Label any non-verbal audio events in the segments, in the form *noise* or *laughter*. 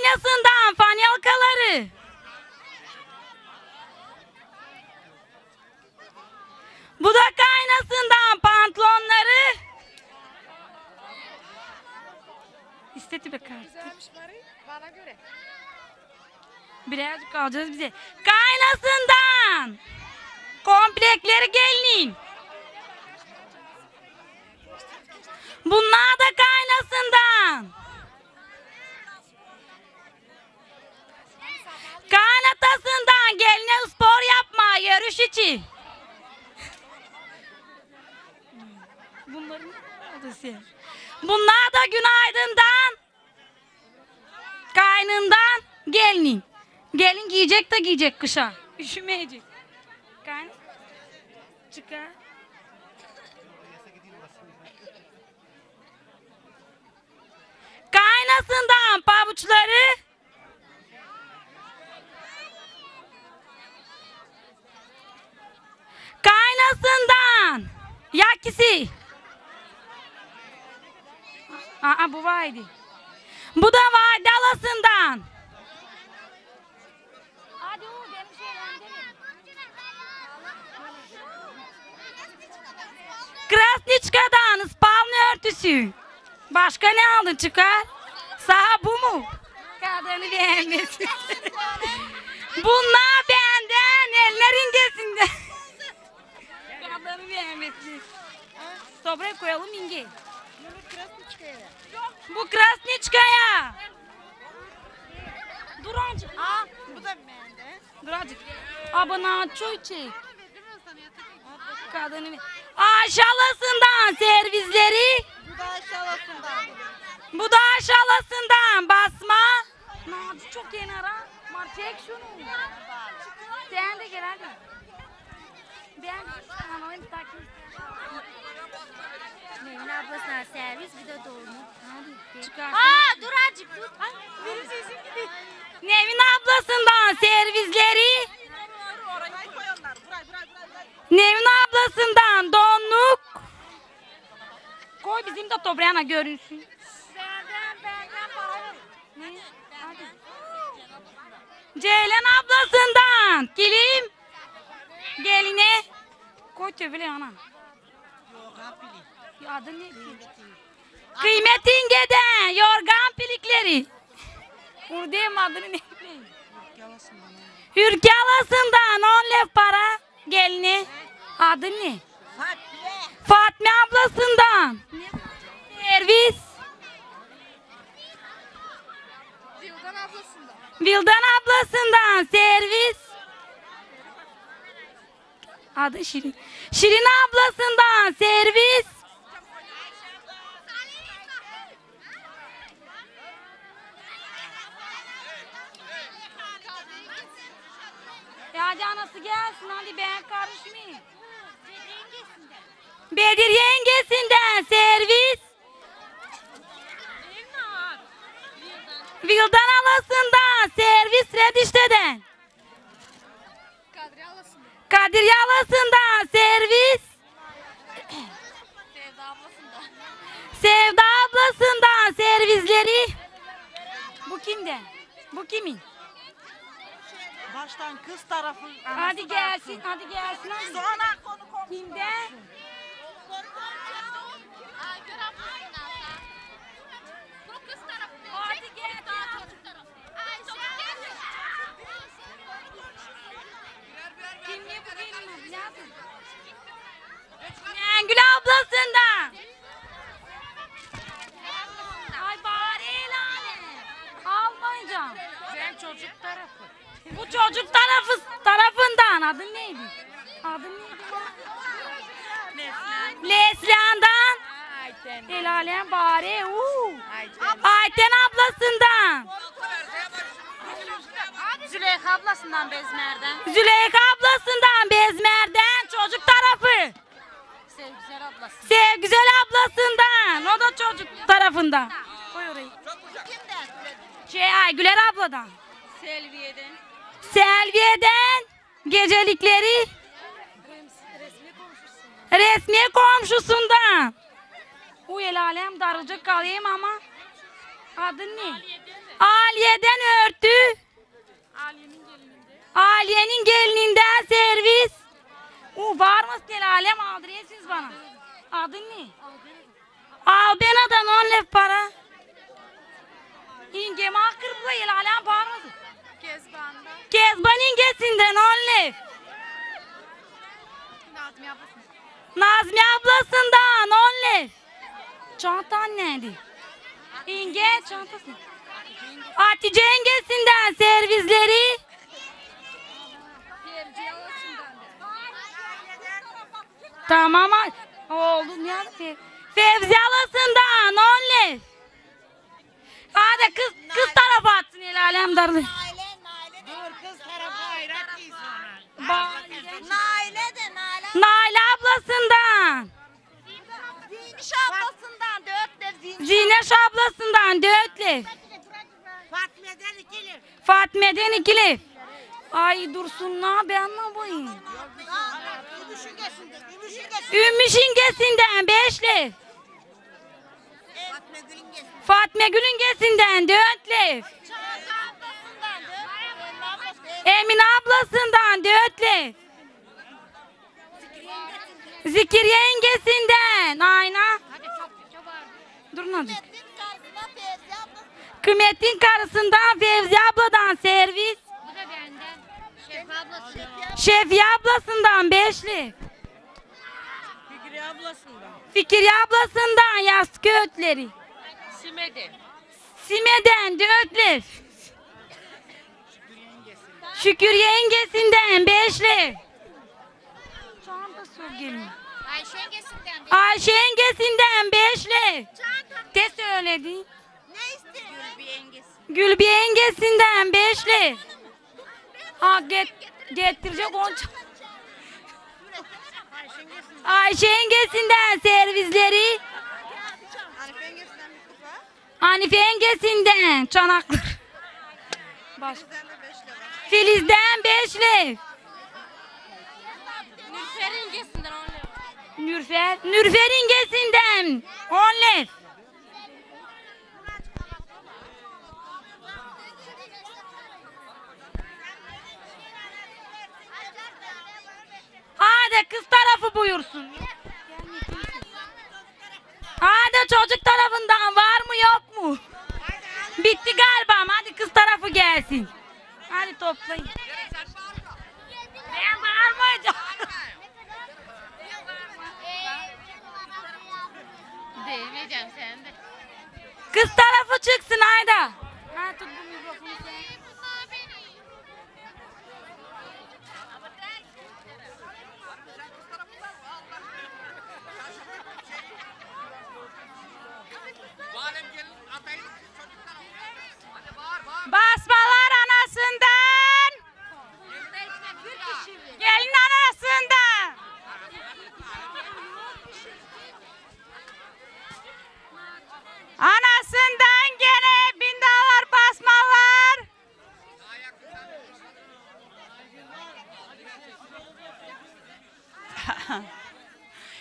Kaynasından fanyalkaları. Bu da kaynasından pantolonları. İstedi be bari bana göre. Birazcık alacağız bize. Kaynasından. Komplekleri gelinin. Bunlar da kaynasından. Adresi. Bunlar da günaydından. Kaynından gelinin. Gelin giyecek de giyecek kışa. Üşümeyecek. Kayn. Çıkar. Kaynasından pabuçları. Kaynasından. Yakisi. Aa bu vaydi. Bu da vaydi alasından. Hadi o benim şeylerim Krasniçka'dan spavni örtüsü. Başka ne aldın çıkar? Saha bu mu? Kadını beğenmesin. *laughs* Bunlar benden ellerin gezinde. Kadını beğenmesin. Sofraya koyalım inge. Bu Krasniçka'ya. Dur azıcık. Aa bu da bende. Dur azıcık. Abana çöy çek. Kadını aşağılasından servisleri. Bu da aşağılasından. Bu da aşağılasından basma. Nazi çok kenara. Mar çek şunu. Sen de gel hadi. Ben anayım takayım. Neyin ablasına servis bir de dolma. Aa dur azıcık dur. Ay, Benim sesim gidiyor. Nevin ablasından servisleri. Nevin ablasından donluk. Koy bizim de toprağına görünsün. Benden benden para yok. Ne? Ceylan ablasından kilim. Koy tövbe ana. Ya adı ne? Kıymet ingeden yorgan pilikleri. Buradayım adını ne bileyim. Hürke alasından on lef para geline. Adı ne? Fatma ablasından. Servis. Vildan ablasından. Vildan ablasından servis. Adı Şirin. Şirin ablasından servis. Ya hadi anası gelsin hadi ben karışmayayım. Bedir yengesinden servis. Vildan alasından servis Redişte'den. Kadir Yalası'ndan servis. Sevda ablasından. Sevda ablasından servisleri. Bu kimden? Bu kimin? Baştan kız tarafı. Hadi gelsin, hadi gelsin. Sonra konu komşu. Kimden? Hadi gel. Kimliği bu benim lazım. Nengül ablasından. Ay bari el alem. Almayacağım. Ben çocuk tarafı. Bu çocuk tarafı tarafından adın neydi? Adın neydi? Lesla'ndan. Ayten. El alem bari. Uu. Ayten. Ayten ablasından. Züleyha ablasından Bezmer'den. Züleyha ablasından Bezmer'den çocuk tarafı. Sevgiler ablası. Sevgüzel ablasından. O da çocuk tarafından. Koy orayı. Şey Aygüler abladan. Selviye'den. Selviye'den gecelikleri resmi komşusundan. Bu el alem darıcık kalayım ama adın ne? Aliye'den örtü. Aliye'nin gelininden servis. O mı gel alem aldırıyorsunuz bana. Adın ne? Albena'dan on lef para. İnge makır bu el alem mı? Kezban'da. Kezban ingesinden on lef. Nazmi ablasından. Nazmi ablasından on lef. Çantan neydi? İnge çantası. Hatice yengesinden servisleri. Fevzi alasından. Tamam. Oğlum ya. Fe- Fevzi alasından on lef. Hadi kız kız tarafa atsın el alem darlı. Dur kız tarafı hayrat değil sonra. Ba- Naile de Naile. Naile ablasından. Ziniş ablasından dört de ziniş. Zineş ablasından dört lef. Fatme'den iki lif. Fatme'den iki lef. Ay dursun ne ben anlamayayım. Ümüşün geçindi. Ümüşün geçindi. Ümmü şingesinden beş lef. Fatme Gül'ün geçindi. Fatma Gül'ün gesinden dört lef. Çağatay ablasından dört. Emine ablası. Emine ablasından dört lef. Zikriye yengesinden ayna. Durun hadi. Metin karşısına Fevzi ablası. Kıymettin karısından Fevzi abladan servis. Bu da benden. Şef ablası. Şefiye ablasından beş lef. Fikri ablasından. Fikriye ablasından yastık öğütleri. Simedi. Sime'den dört lef. Şükür yengesinden beş lef. Çanta sor gelin. Ayşe yengesinden bir. Ayşe yengesinden beş lef. De söyledi. Ne istiyor? Bir yengesi. Gülbi yengesinden beş lef. Ha get, getirecek on ç- Ayşe yengesinden servisleri. Hanife yengesinden bir kupa. Hanife yengesinden çanaklar. Lira. Filiz'den beş lef. Nülfer yengesinden on lira. Nürfer, Nürfer yengesinden on lef. Hadi kız tarafı buyursun. Hadi çocuk tarafından var mı yok mu? Bitti galiba hadi kız tarafı gelsin. Hadi toplayın. Ben bağırmayacağım. Değmeyeceğim sen de. Kız tarafı çıksın Ayda. Ha tut bu mikrofonu sen. Basmalar anasından. Gelin anasından. Anasından gene bin dolar basmalar.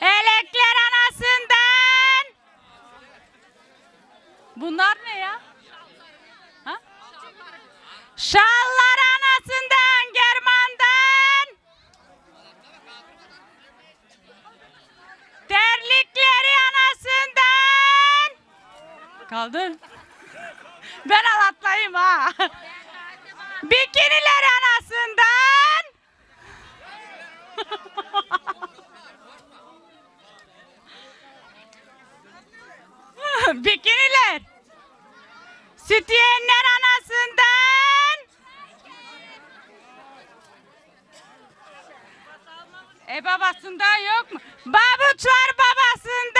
Elekler anasından. Bunlar ne ya? Ha? Şallar anasından, German'dan. Terlikleri anasından. Kaldın. Ben alatlayayım ha. Bikiniler anasından. *laughs* Bikiniler. Sütyenler anasından. E babasından yok mu? Babuçlar babasından.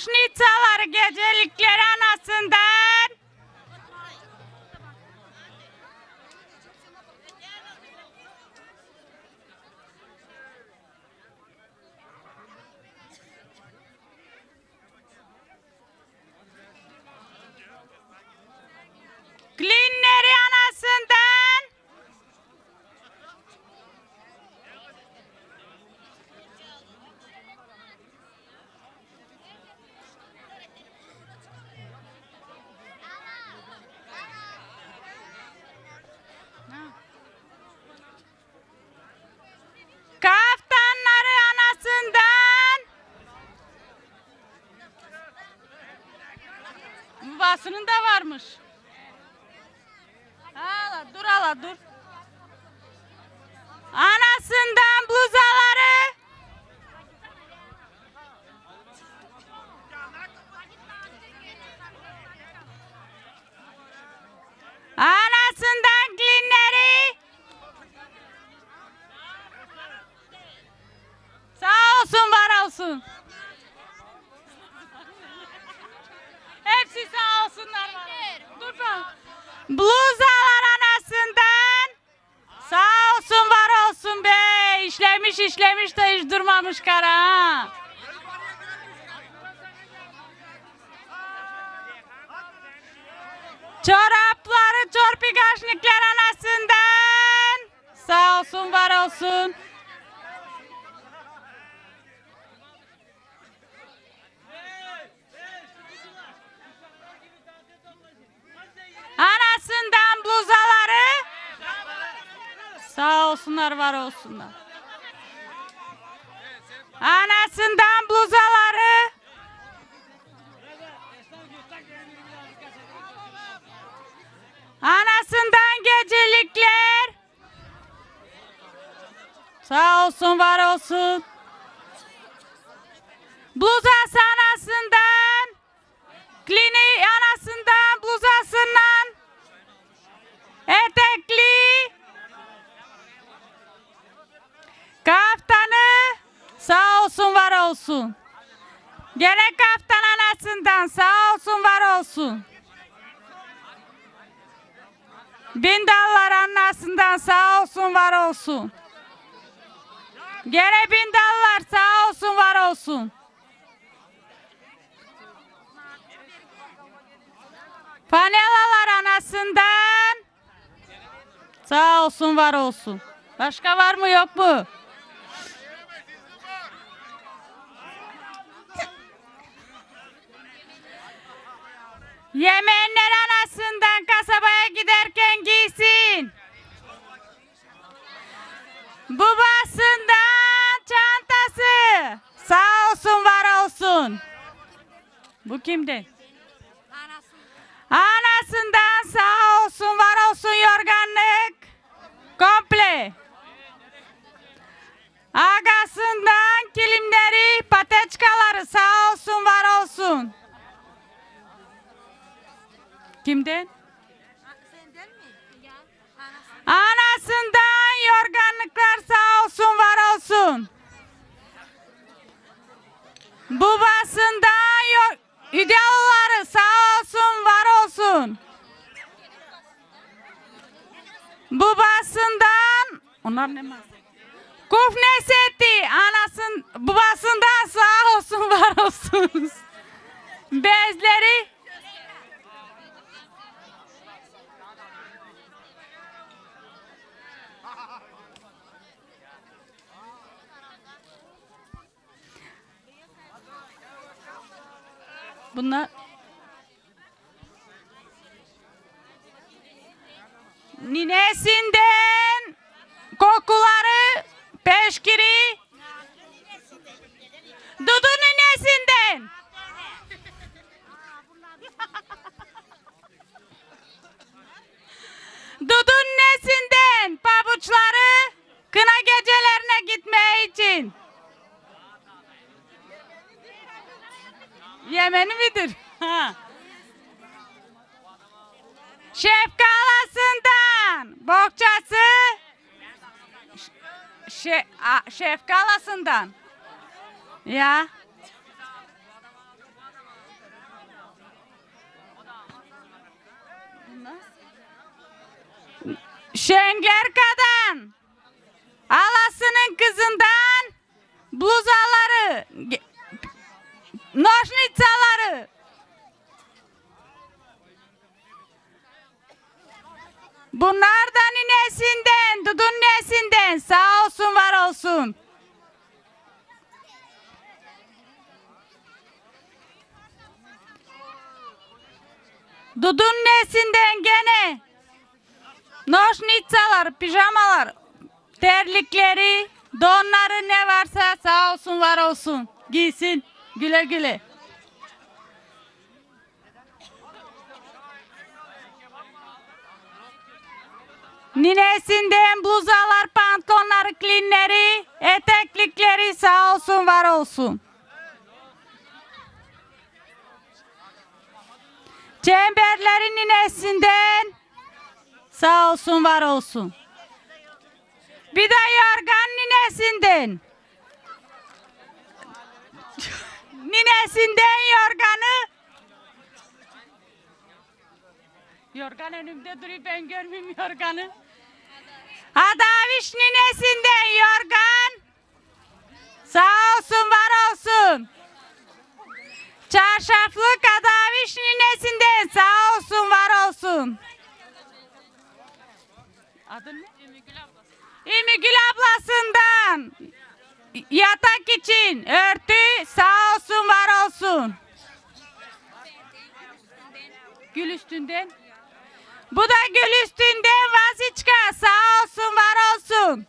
Noşnitsalar gecelikleri Basının da varmış. Hala dur hala dur. Anasından bluzaları. Anasından klinleri. Sağ olsun var olsun. Hepsi sağ olsunlar var olsun. Dur bak. Bluzalar anasından. Sağ olsun var olsun be. İşlemiş işlemiş de hiç durmamış kara ha. Çorapları çorpigaşnikler anasından. Sağ olsun var olsun. Anasından bluzaları. Olsunlar var olsunlar. Anasından bluzaları. Anasından gecelikler. Sağ olsun var olsun. Bluzası anasından. Olsun var olsun. Gene kaftan anasından sağ olsun var olsun. Bindallar anasından sağ olsun var olsun. Gene bindallar sağ olsun var olsun. Panelalar anasından sağ olsun var olsun. Başka var mı yok mu? Yemenler anasından kasabaya giderken giysin. Babasından çantası. Sağ olsun var olsun. Bu kimden? Anasından sağ olsun var olsun yorganlık. Komple. Agasından kilimleri, pateçkaları sağ olsun var olsun. Kimden? Anasından yorganlıklar sağ olsun var olsun. Babasından yor idealları sağ olsun var olsun. Babasından onlar ne seti anasın babasından sağ olsun var olsun. *laughs* Bezleri Bunlar ninesinden kokuları peşkiri. Dudu ninesinden. Dudu ninesinden pabuçları kına gecelerine gitmeye için Yemeni midir? Ha. Şefkalasından. Bokçası. Şe a, şefkalasından. Ya. Şengerka'dan. Alasının kızından. Bluzaları noşnitsaları. Bunlar da ninesinden, Dudun nesinden sağ olsun var olsun. Dudun nesinden gene noşnitsalar, pijamalar, terlikleri, donları ne varsa sağ olsun var olsun. Giysin güle güle. Ninesinden bluzalar, pantolonları, klinleri, eteklikleri sağ olsun var olsun. Çemberlerin ninesinden sağ olsun var olsun. Bir de yorgan ninesinden. Ninesinden yorganı. Yorgan önümde duruyor ben görmeyeyim yorganı. Adaviş ninesinden yorgan. Sağ olsun var olsun. Çarşaflık adaviş ninesinden sağ olsun var olsun. Adın ne? Ümmügül ablasından yatak için örtü sağ olsun var olsun. Gül üstünden. Bu da gül üstünden vazıçka sağ olsun var olsun.